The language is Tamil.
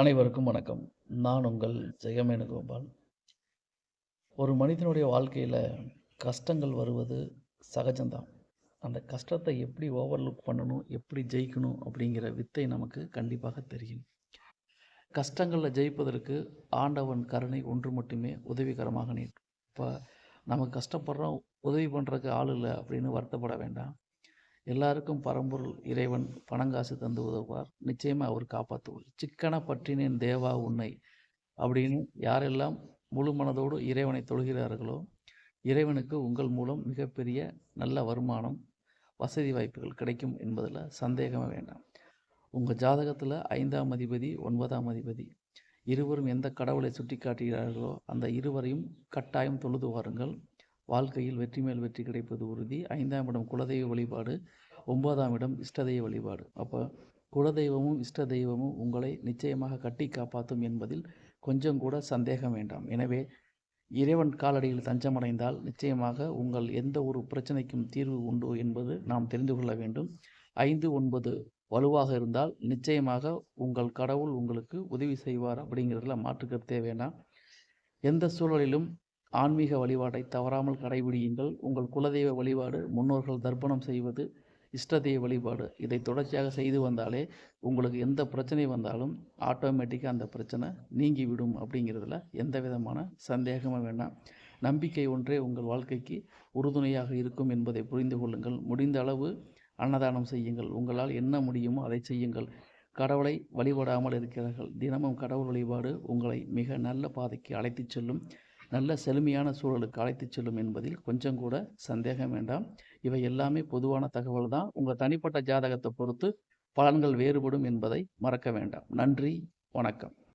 அனைவருக்கும் வணக்கம். நான் உங்கள் ஜெயமேனுகோபால். ஒரு மனிதனுடைய வாழ்க்கையில் கஷ்டங்கள் வருவது சகஜம்தான். அந்த கஷ்டத்தை எப்படி ஓவர்லுக் பண்ணணும், எப்படி ஜெயிக்கணும் அப்படிங்கிற வித்தை நமக்கு கண்டிப்பாக தெரியும். கஷ்டங்களில் ஜெயிப்பதற்கு ஆண்டவன் கருணை ஒன்று மட்டுமே உதவிகரமாக நீ இப்போ நம்ம கஷ்டப்படுறோம், உதவி பண்ணுறதுக்கு ஆள் இல்லை அப்படின்னு வருத்தப்பட வேண்டாம். எல்லாருக்கும் பரம்பொருள் இறைவன் பணங்காசு தந்து உதவுவார். நிச்சயமாக அவர் காப்பாற்றுவார் "சிக்கன பற்றினேன் தேவா உன்னை" அப்படின்னு யாரெல்லாம் முழு மனதோடு இறைவனை தொழுகிறார்களோ, இறைவனுக்கு உங்கள் மூலம் மிகப்பெரிய நல்ல வருமானம், வசதி வாய்ப்புகள் கிடைக்கும் என்பதில் சந்தேகமே வேண்டாம். உங்கள் ஜாதகத்தில் ஐந்தாம் அதிபதி, ஒன்பதாம் அதிபதி இருவரும் எந்த கடவுளை சுட்டி காட்டுகிறார்களோ அந்த இருவரையும் கட்டாயம் தொழுது வாருங்கள். வாழ்க்கையில் வெற்றி மேல் வெற்றி கிடைப்பது உறுதி. ஐந்தாம் இடம் குலதெய்வ வழிபாடு, ஒன்பதாம் இடம் இஷ்ட தெய்வ வழிபாடு. அப்போ குலதெய்வமும், இஷ்ட தெய்வமும் உங்களை நிச்சயமாக கட்டி காப்பாற்றும் என்பதில் கொஞ்சம் கூட சந்தேகம் வேண்டாம். எனவே இறைவன் காலடியில் தஞ்சமடைந்தால் நிச்சயமாக உங்கள் எந்த ஒரு பிரச்சனைக்கும் தீர்வு உண்டு என்பது நாம் தெரிந்து கொள்ள வேண்டும். 5, 9 வலுவாக இருந்தால் நிச்சயமாக உங்கள் கடவுள் உங்களுக்கு உதவி செய்வார் அப்படிங்கிறதுல மாற்று கருத்தே வேண்டாம். எந்த சூழலிலும் ஆன்மீக வழிபாட்டை தவறாமல் கடைபிடியுங்கள். உங்கள் குலதெய்வ வழிபாடு, முன்னோர்கள் தர்ப்பணம் செய்வது, இஷ்ட தெய்வ வழிபாடு இதை தொடர்ச்சியாக செய்து வந்தாலே உங்களுக்கு எந்த பிரச்சனை வந்தாலும் ஆட்டோமேட்டிக்காக அந்த பிரச்சனை நீங்கிவிடும் அப்படிங்கிறதுல எந்த விதமான சந்தேகமும் வேண்டாம். நம்பிக்கை ஒன்றே உங்கள் வாழ்க்கைக்கு உறுதுணையாக இருக்கும் என்பதை புரிந்து கொள்ளுங்கள். முடிந்த அளவு அன்னதானம் செய்யுங்கள். உங்களால் என்ன முடியுமோ அதை செய்யுங்கள். கடவுளை வழிபடாமல் இருக்கிறார்கள். தினமும் கடவுள் வழிபாடு உங்களை மிக நல்ல பாதைக்கு அழைத்துச் செல்லும். நல்ல செழுமையான சூழலுக்கு அழைத்துச் செல்லும் என்பதில் கொஞ்சம் கூட சந்தேகம் வேண்டாம். இவை எல்லாமே பொதுவான தகவல் தான். உங்கள் தனிப்பட்ட ஜாதகத்தை பொறுத்து பலன்கள் வேறுபடும் என்பதை மறக்க வேண்டாம். நன்றி, வணக்கம்.